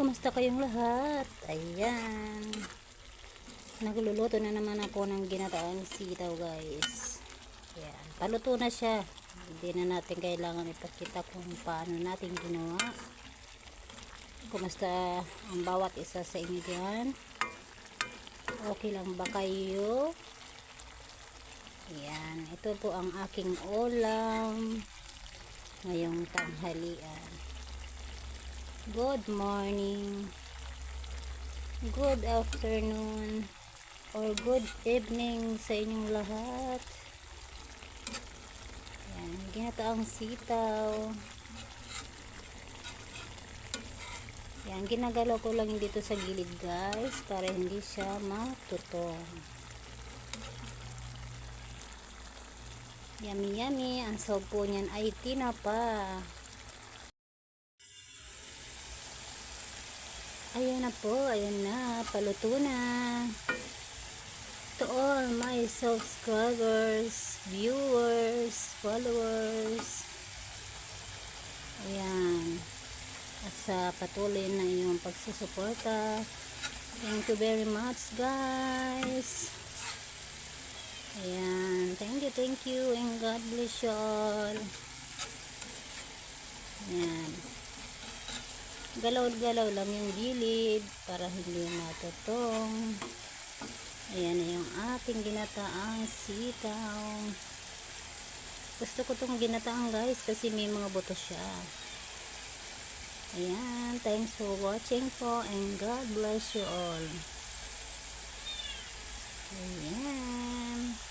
Kumusta kayong lahat? Ayan. Nagluluto na naman ako ng ginataang sitaw guys. Ayan. Paluto na siya. Hindi na natin kailangan ipakita kung paano natin ginawa. Kumusta ang bawat isa sa inyo dyan? Okay lang ba kayo? Ayan. Ito po ang aking ulam ngayong tanghalian. Good morning, good afternoon, or good evening sa inyong lahat. Yan, ginataang sitaw. Yan, ginagalaw ko lang dito sa gilid guys, para hindi siya matutong. Yummy yummy, ang po niyan ay tinapa. Ayan na po, ayan na, paluto na. To all my subscribers, viewers, followers. Ayan. At sa patuloy na inyong pagsusuporta. Thank you very much guys. Ayan. Thank you, thank you, and God bless you all. Ayan galaw-galaw lang yung gilid para hindi matutong. Ayan na yung ating ginataang sitaw. Gusto ko tong ginataang guys kasi may mga buto siya. Ayan thanks for watching po and God bless you all. Ayan